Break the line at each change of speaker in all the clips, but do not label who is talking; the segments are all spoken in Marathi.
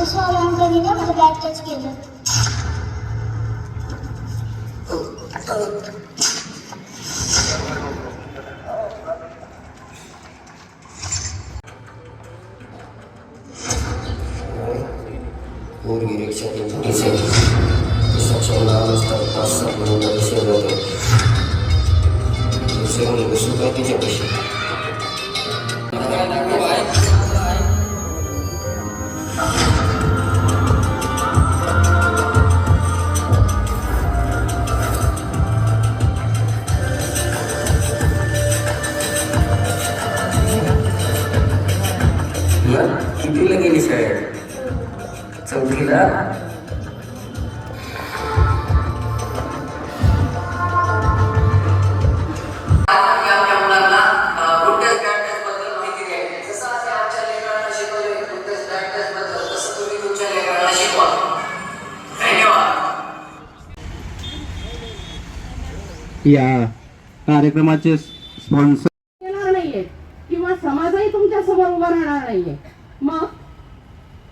Bu
sağlamda yine haber geç gelir. Uğur gerekçe dinleyiciler. İstasyonlarımızda basın bulunduğu şeyleri itu itu lagi nih saya. Saya bilang
या कार्यक्रमाचे स्पॉन्सर
येणार नाहीये. किंवा समाजही तुमच्यासमोर उभा राहणार नाहीये. मग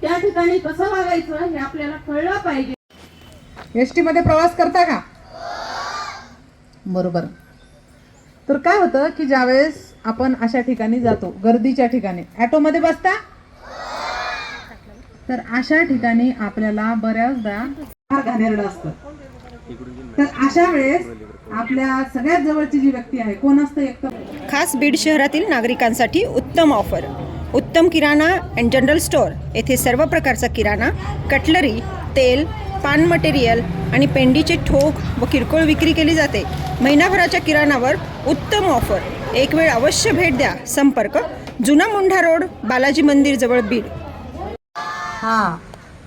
त्या ठिकाणी कसं वागायचं हे आपल्याला कळलं पाहिजे.
एसमध्ये प्रवास करता का? बरोबर. तर काय होतं की ज्यावेळेस आपण अशा ठिकाणी जातो गर्दीच्या ठिकाणी ॲटोमध्ये बसता? तर अशा ठिकाणी आपल्याला बऱ्याचदा असतं. तर अशा वेळेस आपल्या सगळ्यात जवळची जी व्यक्ती आहे कोण असतं एक तर?
खास बीड शहरातील नागरिकांसाठी उत्तम ऑफर. उत्तम किराणा अँड जनरल स्टोअर येथे सर्व प्रकारचा किराणा कटलरी तेल पान मटेरियल आणि पेंडीचे ठोक व किरकोळ विक्री केली जाते. महिनाभराच्या किराणावर उत्तम ऑफर. एक वेळ अवश्य भेट द्या. संपर्क जुना मुंढा रोड बालाजी मंदिर जवळ बीड.
हां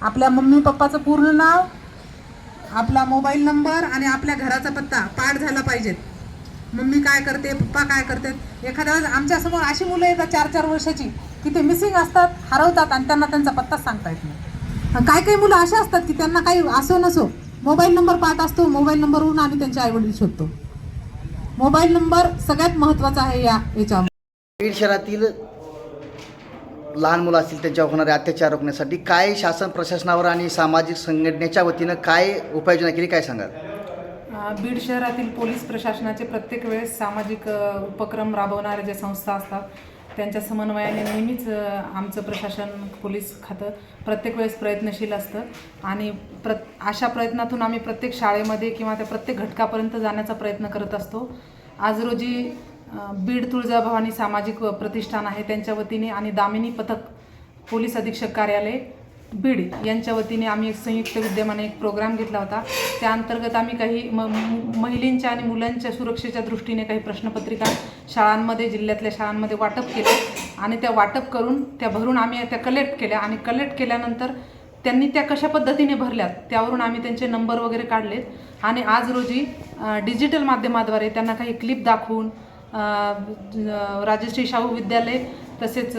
आपल्या मम्मी पप्पाचं पूर्ण नाव आपला मोबाईल नंबर आणि आपल्या घराचा पत्ता पाठ झाला पाहिजेत. मम्मी काय करते पप्पा काय करतात एखाद्या वेळेस आमच्यासमोर अशी मुलं येतात चार चार वर्षाची की ते मिसिंग असतात हरवतात आणि त्यांना त्यांचा पत्ताच सांगता येत नाही. काही काही मुलं अशी असतात की त्यांना काही असो नसो मोबाईल नंबर पाहत असतो मोबाईल नंबरवरून आम्ही त्यांच्या आईवडील शोधतो. मोबाईल नंबर सगळ्यात महत्त्वाचा आहे या याच्यावर.
बीड शहरातील लहान मुलं असतील त्यांच्यावर होणारे अत्याचार रोखण्यासाठी काय शासन प्रशासनावर आणि सामाजिक संघटनेच्या वतीनं काय उपाययोजना केली काय सांगाल?
बीड शहरातील पोलीस प्रशासनाचे प्रत्येक वेळेस सामाजिक उपक्रम राबवणाऱ्या ज्या संस्था असतात त्यांच्या समन्वयाने नेहमीच आमचं प्रशासन पोलीस खातं प्रत्येक वेळेस प्रयत्नशील असतं. आणि प्र अशा प्रयत्नातून आम्ही प्रत्येक शाळेमध्ये किंवा त्या प्रत्येक घटकापर्यंत जाण्याचा प्रयत्न करत असतो. आज रोजी बीड तुळजाभवानी सामाजिक प्रतिष्ठान आहे त्यांच्या वतीने आणि दामिनी पथक पोलीस अधीक्षक कार्यालय बीड यांच्या वतीने आम्ही एक संयुक्त विद्यमाने एक प्रोग्राम घेतला होता. त्या अंतर्गत आम्ही काही म महिलांच्या आणि मुलांच्या सुरक्षेच्या दृष्टीने काही प्रश्नपत्रिका शाळांमध्ये जिल्ह्यातल्या शाळांमध्ये वाटप केले आणि त्या वाटप करून त्या भरून आम्ही त्या कलेक्ट केल्या आणि कलेक्ट केल्यानंतर त्यांनी त्या कशा पद्धतीने भरल्यात त्यावरून आम्ही त्यांचे नंबर वगैरे काढलेत. आणि आज रोजी डिजिटल माध्यमाद्वारे त्यांना काही क्लिप दाखवून राजश्री शाहू विद्यालय तसेच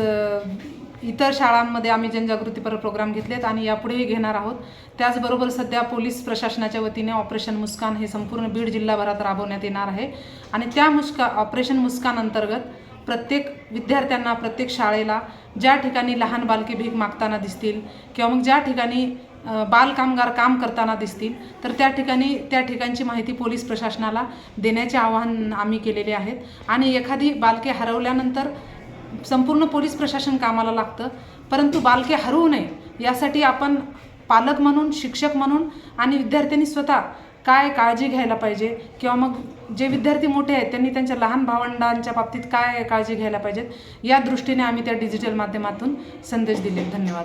इतर शाळांमध्ये आम्ही जनजागृतीपर प्रोग्राम घेतलेत आणि यापुढेही घेणार आहोत. त्याचबरोबर सध्या पोलीस प्रशासनाच्या वतीने ऑपरेशन मुस्कान हे संपूर्ण बीड जिल्हाभरात राबवण्यात येणार आहे. आणि त्या मुस्का ऑपरेशन मुस्कान अंतर्गत प्रत्येक विद्यार्थ्यांना प्रत्येक शाळेला ज्या ठिकाणी लहान बालके भीक मागताना दिसतील किंवा मग ज्या ठिकाणी बालकामगार काम करताना दिसतील. तर त्या ठिकाणी त्या ठिकाणची माहिती पोलीस प्रशासनाला देण्याचे आवाहन आम्ही केलेले आहेत. आणि एखादी बालके हरवल्यानंतर संपूर्ण पोलीस प्रशासन कामाला लागतं. परंतु बालके हरवू नये यासाठी आपण पालक म्हणून शिक्षक म्हणून आणि विद्यार्थ्यांनी स्वतः काय काळजी घ्यायला पाहिजे? किंवा मग जे विद्यार्थी मोठे आहेत त्यांनी त्यांच्या लहान भावंडांच्या बाबतीत काय काळजी घ्यायला पाहिजेत? या दृष्टीने आम्ही त्या डिजिटल माध्यमातून संदेश दिले. धन्यवाद.